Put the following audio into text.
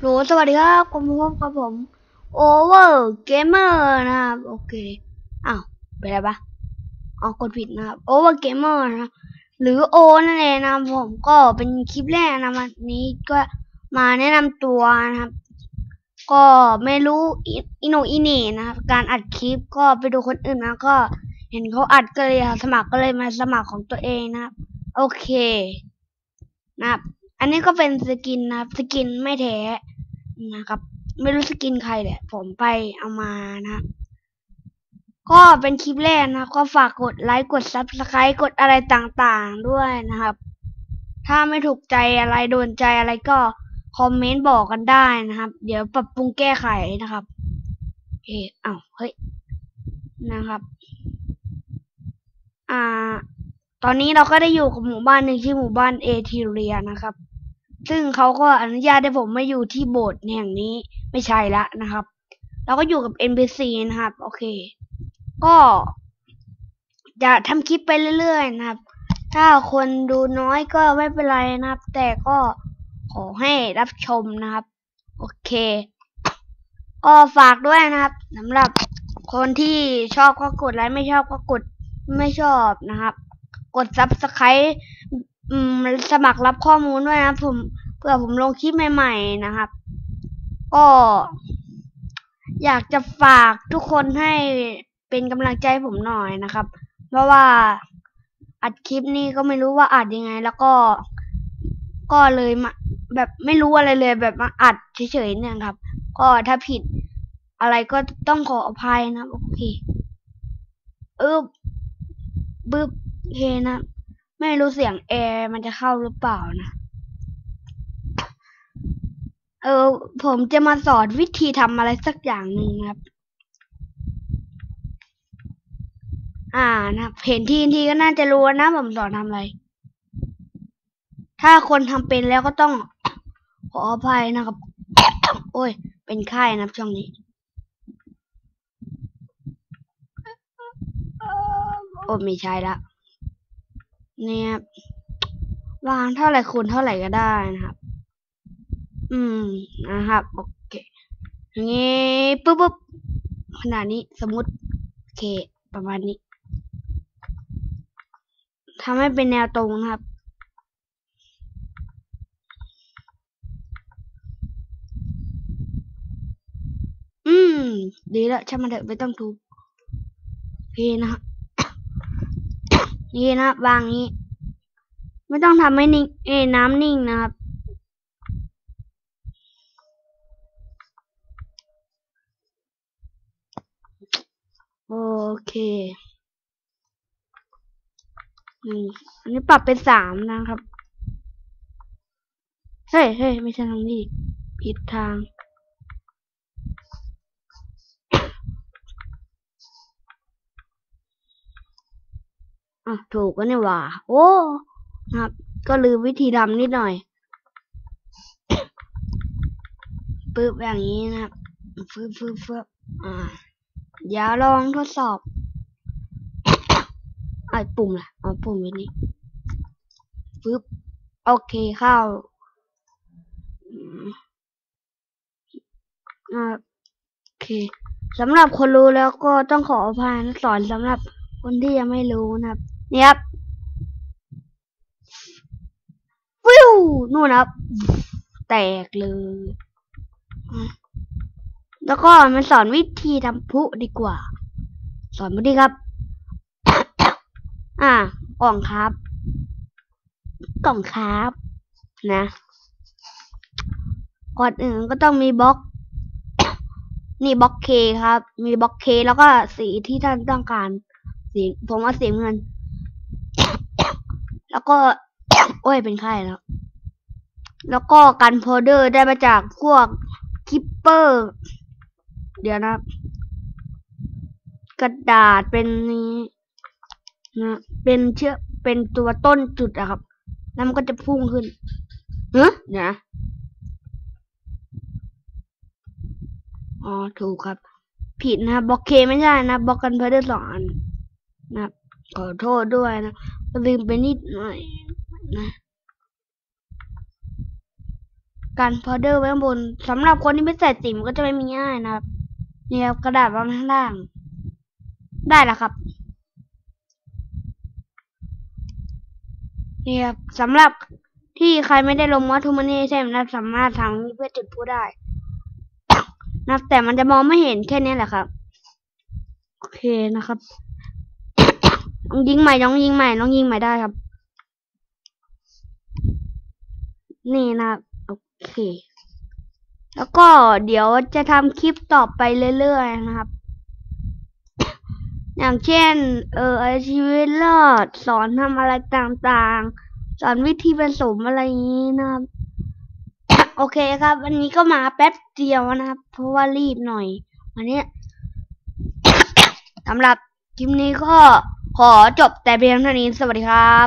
โหลสวัสดีครับผมพบกับผม Over Gamer นะครับโอเคอ้าวเป็นไรปะอ๋อกดผิดนะครับ Over Gamer นะครับหรือโอนั่นเองนะผมก็เป็นคลิปแรกนะวันนี้ก็มาแนะนำตัวนะครับ ก็ไม่รู้อิอิโนอิเน่นะครับการอัดคลิปก็ไปดูคนอื่นมาก็เห็นเขาอัดก็เลยสมัครก็เลยมาสมัครของตัวเองนะครับ โอเค นะครับ อันนี้ก็เป็นสกินนะครับ สกินไม่แท้นะครับ ไม่รู้สกินใครแหละผมไปเอามานะ ก็เป็นคลิปแรกนะก็ฝากกดไลค์กดซับสไครต์กดอะไรต่างๆด้วยนะครับ ถ้าไม่ถูกใจอะไรโดนใจอะไรก็คอมเมนต์บอกกันได้นะครับ เดี๋ยวปรับปรุงแก้ไขนะครับโอเอ้าวเฮ้ยนะครับ อ่า ตอนนี้เราก็ได้อยู่กับหมู่บ้านหนึ่งชื่อหมู่บ้านเอทิเรียนะครับ ซึ่งเขาก็อนุญาตให้ผมมาอยู่ที่โบสถ์แห่งนี้ไม่ใช่ละนะครับ เราก็อยู่กับ NPC นะครับ โอเค ก็ จะทำคลิปไปเรื่อยๆนะครับ ถ้าคนดูน้อยก็ไม่เป็นไรนะครับ แต่ก็ขอให้รับชมนะครับ โอเค ก็ฝากด้วยนะครับสำหรับคนที่ชอบก็กดไลค์ไม่ชอบก็กดไม่ชอบนะครับ กด subscribe สมัครรับข้อมูลด้วยนะผมเพื่อผมลงคลิปใหม่ๆนะครับ ก็ อยากจะฝากทุกคนให้เป็นกำลังใจผมหน่อยนะครับ เพราะว่าอัดคลิปนี้ก็ไม่รู้ว่าอัดยังไง แล้วก็ก็เลยมาแบบไม่รู้อะไรเลยแบบมาอัดเฉยๆเนี่ยครับ ก็ถ้าผิดอะไรก็ต้องขออภัยนะโอเคเออบึบ เคนะ ไม่รู้เสียงแอร์มันจะเข้าหรือเปล่านะ เออ ผมจะมาสอนวิธีทำอะไรสักอย่างหนึ่งนะครับ อ่านะเห็นทีทีก็น่าจะรู้นะ ผมสอนทำอะไร ถ้าคนทำเป็นแล้วก็ต้องขออภัยนะครับ โอ้ย เป็นไข้นะช่วงนี้โอ้ไม่ใช่ละ เนี่ย วางเท่าไหร่คูณเท่าไหร่ก็ได้นะครับ อืมนะครับ โอเคอย่างงี้ปุ๊บปุ๊บขนาดนี้สมมติโอเค ประมาณนี้ทำให้เป็นแนวตรงนะครับอืม ดีแล้วช่างมันเถอะไม่ต้องทุบโอเคนะครับ นี่นะบวางนี้ ไม่ต้องทำให้นิ่งเอ้น้ำนิ่งนะครับ โอเคอืมอันนี้ปรับเป็นสามนะครับ เฮ้ยเฮ้ยไม่ใช่ทางนี้ผิดทาง อะถูกก็เนี่ยว่า โอ้นะครับ ก็ลืมวิธีทำนิดหน่อยปึ๊บอย่างนี้นะครับฟึบฟึบฟึบอ่าเดี๋ยวลองทดสอบไอ้ปุ่มล่ะเอาปุ่มไว้นี่ปึ๊บโอเคเข้าอ่าโอเคสำหรับคนรู้แล้วก็ต้องขออภัยนะสอนสำหรับคนที่ยังไม่รู้นะครับ นี่ครับวิวนู่นครับ แตกเลย แล้วก็มาสอนวิธีทำพุดีกว่า สอนวิธีครับ อ่ากล่องครับ กล่องครับ นะก่อนอื่นก็ต้องมีบล็อก นี่บล็อกเคครับ มีบล็อกเคแล้วก็สีที่ท่านต้องการ สีผมเอาสีเงิน แล้วก็ โอ้ยเป็นไข้แล้ว แล้วก็กันโพเดอร์ได้มาจากพวกคิปเปอร์ เดี๋ยวนะ กระดาษเป็นนี้นะเป็นเชื้อเป็นตัวต้นจุดอะครับ แล้วมันก็จะพุ่งขึ้นเฮ้ยนะอ๋อถูกครับ ผิดนะบล็อกเคไม่ใช่นะบล็อกกันเพอร์สองอันนะขอโทษด้วยนะ ลืมไปนิดหน่อยนะกันพอเดอร์ไว้ข้างบนสำหรับคนที่ไม่ใส่ติ่มก็จะไม่มีง่ายนะครับนี่ครับกระดาษวางข้างล่าง ได้แล้วครับนี่ครับสำหรับที่ใครไม่ได้ลงมอทูมันนี่ใช่ไหมนะสามารถทำเพื่อจุดพูดได้นับแต่มันจะมองไม่เห็นแค่นี้แหละครับ โอเคนะครับ น้องยิงใหม่น้องยิงใหม่น้องยิงใหม่ได้ครับ นี่นะโอเค แล้วก็เดี๋ยวจะทำคลิปต่อไปเรื่อยๆนะครับ อย่างเช่น เออเอชีวิตรอดสอนทำอะไรต่างๆ สอนวิธีผสมอะไรอย่างนี้นะครับ โอเคครับ วันนี้ก็มาแป๊บเดียวนะครับ เพราะว่ารีบหน่อยวันนี้สำหรับคลิปนี้ก็ ขอจบแต่เพียงเท่านี้สวัสดีครับ